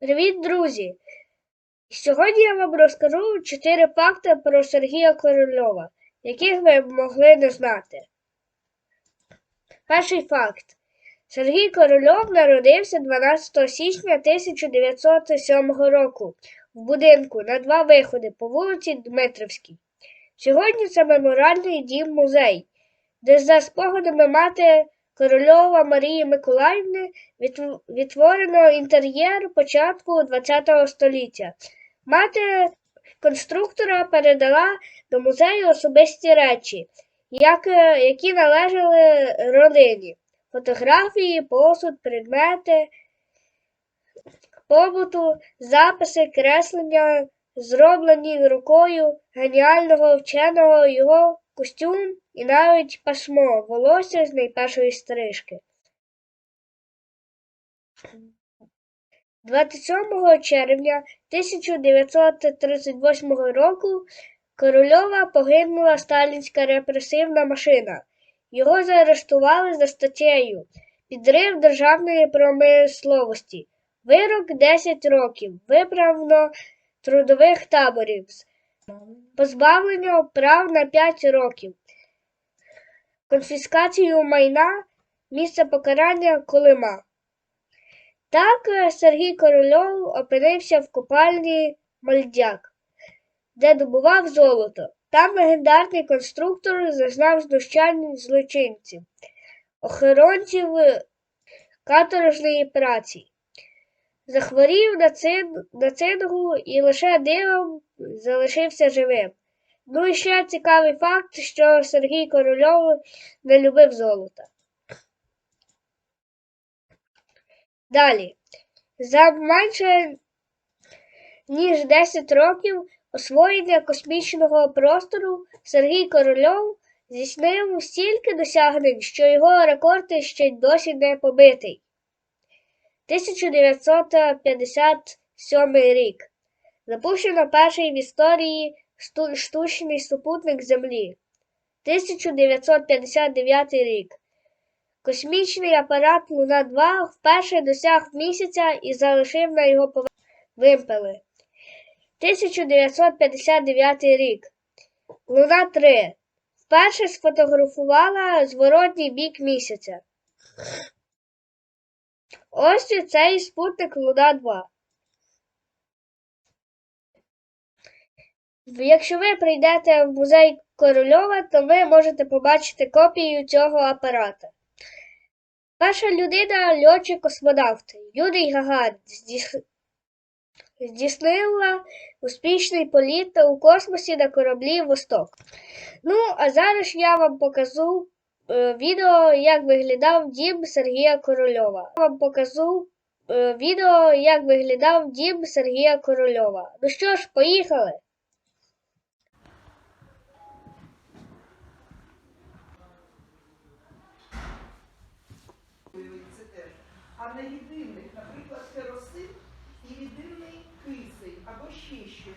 Привіт, друзі! Сьогодні я вам розкажу чотири факти про Сергія Корольова, яких ви могли не знати. Перший факт. Сергій Корольов народився 12 січня 1907 року в будинку на два виходи по вулиці Дмитрівській. Сьогодні це меморіальний дім музей, де за спогадами мати Корольова Марії Миколаївни відтв- відтворено інтер'єр початку ХХ століття. Мати конструктора передала до музею особисті речі, як, е, які належали родині. Фотографії, посуд, предмети побуту, записи, креслення, зроблені рукою геніального вченого його костюм і навіть пасмо волосся з найпершої стрижки. 27 червня 1938 року Корольова погинула сталінська репресивна машина. Його заарештували за статтею Підрив державної промисловості. Вирок 10 років. Виправно трудових таборів. Позбавлення прав на 5 років. Конфіскацію майна. Місце покарання Колима. Так е, Сергій Корольов опинився в копальні Мальдяк, де добував золото. Там легендарний конструктор зазнав знущань злочинців, охоронців е, каторжної праці. Захворів на цингу і лише дивом залишився живим. Ну і ще цікавий факт, що Сергій Корольов не любив золота. Далі. За менше ніж 10 років освоєння космічного простору Сергій Корольов здійснив стільки досягнень, що його рекорд ще досі не побитий. 1957 рік. Запущено перший в історії штучний супутник Землі. 1959 рік. Космічний апарат Луна-2 вперше досяг місяця і залишив на його поверхні вимпели. 1959 рік. Луна-3 вперше сфотографувала зворотній бік місяця. Ось цей спутник Луна-2. Якщо ви прийдете в музей Корольова, то ви можете побачити копію цього апарата. Перша людина льотчик космонавт Юрій Гагарін здійснила успішний політ у космосі на кораблі Восток. Ну, а зараз я вам покажу е, відео, як виглядав дім Сергія Корольова. Я вам покажу е, відео, як виглядав дім Сергія Корольова. Ну що ж, поїхали! Це теж. А на єдиних, наприклад, керосин і єдиний кисень або ще щось.